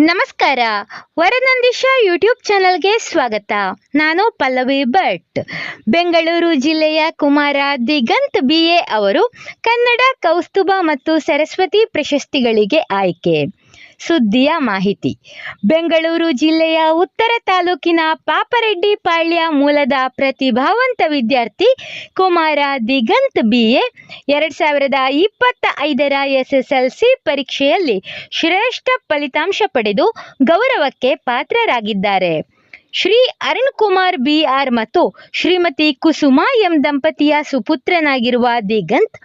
ನಮಸ್ಕಾರ. ವರನಂದಿಶ ಯೂಟ್ಯೂಬ್ ಚಾನಲ್ಗೆ ಸ್ವಾಗತ. ನಾನು ಪಲ್ಲವಿ ಭಟ್. ಬೆಂಗಳೂರು ಜಿಲ್ಲೆಯ ಕುಮಾರ ದಿಗಂತ್ ಬಿ ಎ ಅವರು ಕನ್ನಡ, ಕೌಸ್ತುಭ ಮತ್ತು ಸರಸ್ವತಿ ಪ್ರಶಸ್ತಿಗಳಿಗೆ ಆಯ್ಕೆ. ಸುದ್ದಿಯ ಮಾಹಿತಿ. ಬೆಂಗಳೂರು ಜಿಲ್ಲೆಯ ಉತ್ತರ ತಾಲೂಕಿನ ಪಾಪರೆಡ್ಡಿ ಪಾಳ್ಯ ಮೂಲದ ಪ್ರತಿಭಾವಂತ ವಿದ್ಯಾರ್ಥಿ ಕುಮಾರ ದಿಗಂತ್ ಬಿ ಎ ಎರಡು ಸಾವಿರದ ಇಪ್ಪತ್ತ ಐದರ ಎಸ್ ಎಸ್ ಎಲ್ ಸಿ ಪರೀಕ್ಷೆಯಲ್ಲಿ ಶ್ರೇಷ್ಠ ಫಲಿತಾಂಶ ಪಡೆದು ಗೌರವಕ್ಕೆ ಪಾತ್ರರಾಗಿದ್ದಾರೆ. ಶ್ರೀ ಅರುಣ್ ಕುಮಾರ್ ಬಿ ಆರ್ ಮತ್ತು ಶ್ರೀಮತಿ ಕುಸುಮಾ ಎಂ ದಂಪತಿಯ ಸುಪುತ್ರನಾಗಿರುವ Diganth,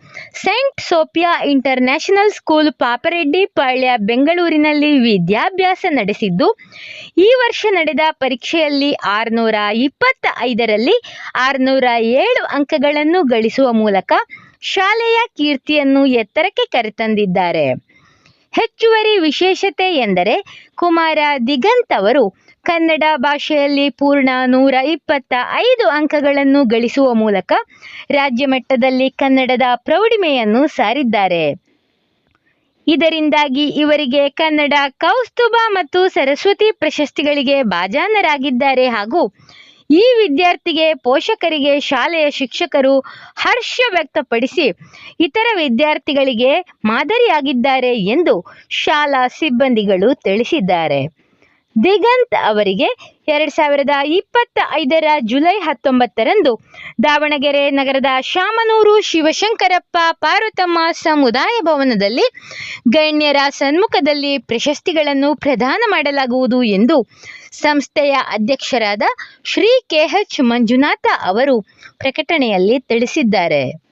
Saint Sophia International School Papareddy Palya ಬೆಂಗಳೂರಿನಲ್ಲಿ ವಿದ್ಯಾಭ್ಯಾಸ ನಡೆಸಿದ್ದು, ಈ ವರ್ಷ ನಡೆದ ಪರೀಕ್ಷೆಯಲ್ಲಿ ಆರುನೂರ ಇಪ್ಪತ್ತ ಐದರಲ್ಲಿ ಆರುನೂರ ಏಳು ಅಂಕಗಳನ್ನು ಗಳಿಸುವ ಮೂಲಕ ಶಾಲೆಯ ಕೀರ್ತಿಯನ್ನು ಎತ್ತರಕ್ಕೆ ಕರೆತಂದಿದ್ದಾರೆ. ಹೆಚ್ಚುವರಿ ವಿಶೇಷತೆ ಎಂದರೆ ಕುಮಾರ ದಿಗಂತ್ ಅವರು ಕನ್ನಡ ಭಾಷೆಯಲ್ಲಿ ಪೂರ್ಣ ನೂರ ಇಪ್ಪತ್ತ ಐದು ಅಂಕಗಳನ್ನು ಗಳಿಸುವ ಮೂಲಕ ರಾಜ್ಯ ಮಟ್ಟದಲ್ಲಿ ಕನ್ನಡದ ಪ್ರೌಢಿಮೆಯನ್ನು ಸಾರಿದ್ದಾರೆ. ಇದರಿಂದಾಗಿ ಇವರಿಗೆ ಕನ್ನಡ ಕೌಸ್ತುಭ ಮತ್ತು ಸರಸ್ವತಿ ಪ್ರಶಸ್ತಿಗಳಿಗೆ ಭಾಜನರಾಗಿದ್ದಾರೆ ಹಾಗೂ ಈ ವಿದ್ಯಾರ್ಥಿಗೆ ಪೋಷಕರಿಗೆ ಶಾಲೆಯ ಶಿಕ್ಷಕರು ಹರ್ಷ ವ್ಯಕ್ತಪಡಿಸಿ ಇತರ ವಿದ್ಯಾರ್ಥಿಗಳಿಗೆ ಮಾದರಿಯಾಗಿದ್ದಾರೆ ಎಂದು ಶಾಲಾ ಸಿಬ್ಬಂದಿಗಳು ತಿಳಿಸಿದ್ದಾರೆ. ದಿಗಂತ್ ಅವರಿಗೆ ಎರಡು ಸಾವಿರದ ಇಪ್ಪತ್ತ ಐದರ ಜುಲೈ ಹತ್ತೊಂಬತ್ತರಂದು ದಾವಣಗೆರೆ ನಗರದ ಶಾಮನೂರು ಶಿವಶಂಕರಪ್ಪ ಪಾರ್ವತಮ್ಮ ಸಮುದಾಯ ಭವನದಲ್ಲಿ ಗಣ್ಯರ ಸನ್ಮುಖದಲ್ಲಿ ಪ್ರಶಸ್ತಿಗಳನ್ನು ಪ್ರದಾನ ಮಾಡಲಾಗುವುದು ಎಂದು ಸಂಸ್ಥೆಯ ಅಧ್ಯಕ್ಷರಾದ ಶ್ರೀ ಕೆಎಚ್ ಮಂಜುನಾಥ ಅವರು ಪ್ರಕಟಣೆಯಲ್ಲಿ ತಿಳಿಸಿದ್ದಾರೆ.